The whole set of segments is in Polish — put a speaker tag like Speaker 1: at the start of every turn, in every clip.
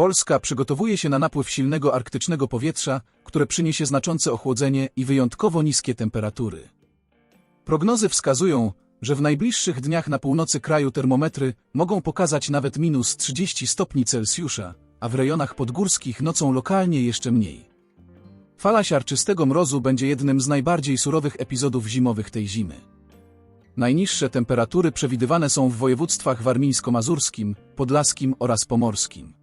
Speaker 1: Polska przygotowuje się na napływ silnego arktycznego powietrza, które przyniesie znaczące ochłodzenie i wyjątkowo niskie temperatury. Prognozy wskazują, że w najbliższych dniach na północy kraju termometry mogą pokazać nawet minus 30 stopni Celsjusza, a w rejonach podgórskich nocą lokalnie jeszcze mniej. Fala siarczystego mrozu będzie jednym z najbardziej surowych epizodów zimowych tej zimy. Najniższe temperatury przewidywane są w województwach warmińsko-mazurskim, podlaskim oraz pomorskim.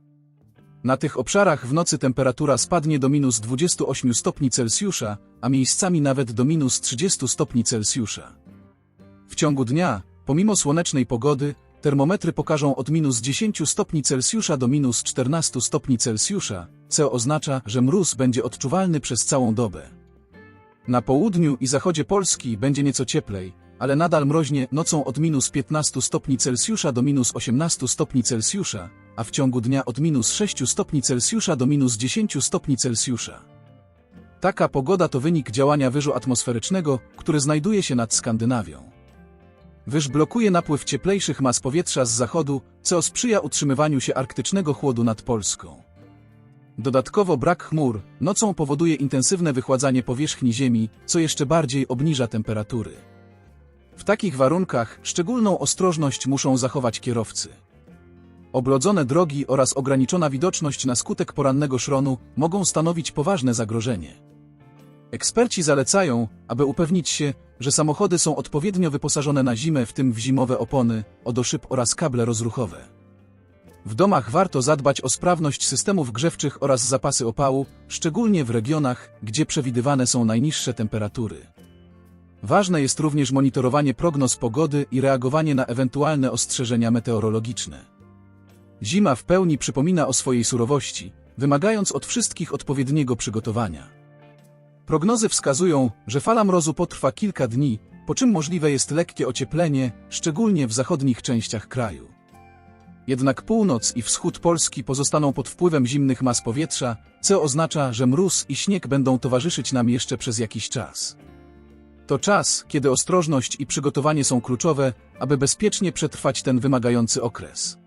Speaker 1: Na tych obszarach w nocy temperatura spadnie do minus 28 stopni Celsjusza, a miejscami nawet do minus 30 stopni Celsjusza. W ciągu dnia, pomimo słonecznej pogody, termometry pokażą od minus 10 stopni Celsjusza do minus 14 stopni Celsjusza, co oznacza, że mróz będzie odczuwalny przez całą dobę. Na południu i zachodzie Polski będzie nieco cieplej, ale nadal mroźnie nocą od minus 15 stopni Celsjusza do minus 18 stopni Celsjusza, a w ciągu dnia od minus 6 stopni Celsjusza do minus 10 stopni Celsjusza. Taka pogoda to wynik działania wyżu atmosferycznego, który znajduje się nad Skandynawią. Wyż blokuje napływ cieplejszych mas powietrza z zachodu, co sprzyja utrzymywaniu się arktycznego chłodu nad Polską. Dodatkowo brak chmur nocą powoduje intensywne wychładzanie powierzchni Ziemi, co jeszcze bardziej obniża temperatury. W takich warunkach szczególną ostrożność muszą zachować kierowcy. Oblodzone drogi oraz ograniczona widoczność na skutek porannego szronu mogą stanowić poważne zagrożenie. Eksperci zalecają, aby upewnić się, że samochody są odpowiednio wyposażone na zimę, w tym w zimowe opony, odoszyb oraz kable rozruchowe. W domach warto zadbać o sprawność systemów grzewczych oraz zapasy opału, szczególnie w regionach, gdzie przewidywane są najniższe temperatury. Ważne jest również monitorowanie prognoz pogody i reagowanie na ewentualne ostrzeżenia meteorologiczne. Zima w pełni przypomina o swojej surowości, wymagając od wszystkich odpowiedniego przygotowania. Prognozy wskazują, że fala mrozu potrwa kilka dni, po czym możliwe jest lekkie ocieplenie, szczególnie w zachodnich częściach kraju. Jednak północ i wschód Polski pozostaną pod wpływem zimnych mas powietrza, co oznacza, że mróz i śnieg będą towarzyszyć nam jeszcze przez jakiś czas. To czas, kiedy ostrożność i przygotowanie są kluczowe, aby bezpiecznie przetrwać ten wymagający okres.